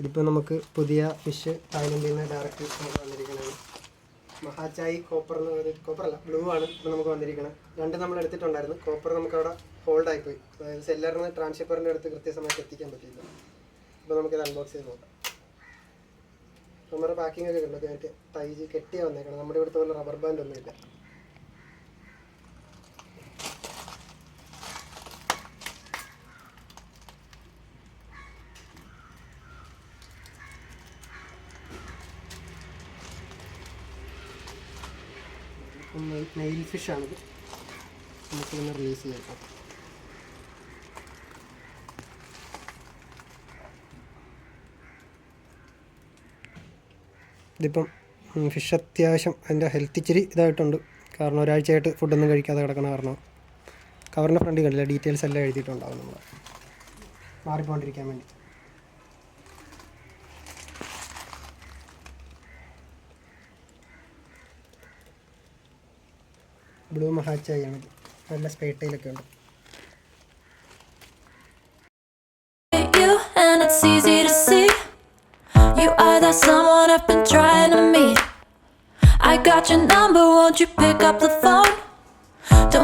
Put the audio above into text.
ഇതിപ്പോൾ നമുക്ക് പുതിയ ഫിഷ് തായ്ലൻഡിൽ നിന്ന് ഡയറക്റ്റ് നമുക്ക് വന്നിരിക്കുന്നത് മഹാചായി കോപ്പർ എന്ന് പറയുന്നത് കോപ്പർ അല്ല ബ്ലൂ ആണ് ഇപ്പോൾ നമുക്ക് വന്നിരിക്കുന്നത് രണ്ട് നമ്മൾ എടുത്തിട്ടുണ്ടായിരുന്നു. കോപ്പർ നമുക്ക് അവിടെ ഹോൾഡ് ആയിപ്പോയി. അതായത് സെല്ലറിന് ട്രാൻസ്ഷിപ്പറിന്റെ അടുത്ത് കൃത്യസമയത്ത് എത്തിക്കാൻ പറ്റിയില്ല. അപ്പോൾ ഇത് അൺബോക്സ് ചെയ്ത് നോക്കാം. നമ്മുടെ പാക്കിംഗ് ഒക്കെ ഉണ്ടോ മറ്റേ തൈജ് കെട്ടിയാണ് വന്നേക്കണം നമ്മുടെ ഇവിടുത്തെ പോലെ റബ്ബർ ബാൻഡ് ഒന്നും നെയിൽ നെയിൽ ഫിഷാണിത് നമുക്കിതൊന്ന് റിലീസ് ചെയ്യാം ഇതിപ്പം ഫിഷ് അത്യാവശ്യം അതിന്റെ ഹെൽത്ത് ഇച്ചിരി ഇതായിട്ടുണ്ട്. കാരണം ഒരാഴ്ചയായിട്ട് ഫുഡൊന്നും കഴിക്കാതെ കിടക്കണ കാരണം. കവറിന്റെ ഫ്രണ്ടിൽ കണ്ടില്ല? ഡീറ്റെയിൽസ് എല്ലാം എഴുതിയിട്ടുണ്ടാവും നമ്മൾ മാറിപ്പോണ്ടിരിക്കാൻ വേണ്ടി. ബ്ലൂ മഹാച്ചായി ആണ് നല്ല സ്പേട്ടയിലൊക്കെ ഉണ്ട്. You are that someone I've been trying to meet. I got your number, won't you pick up the phone?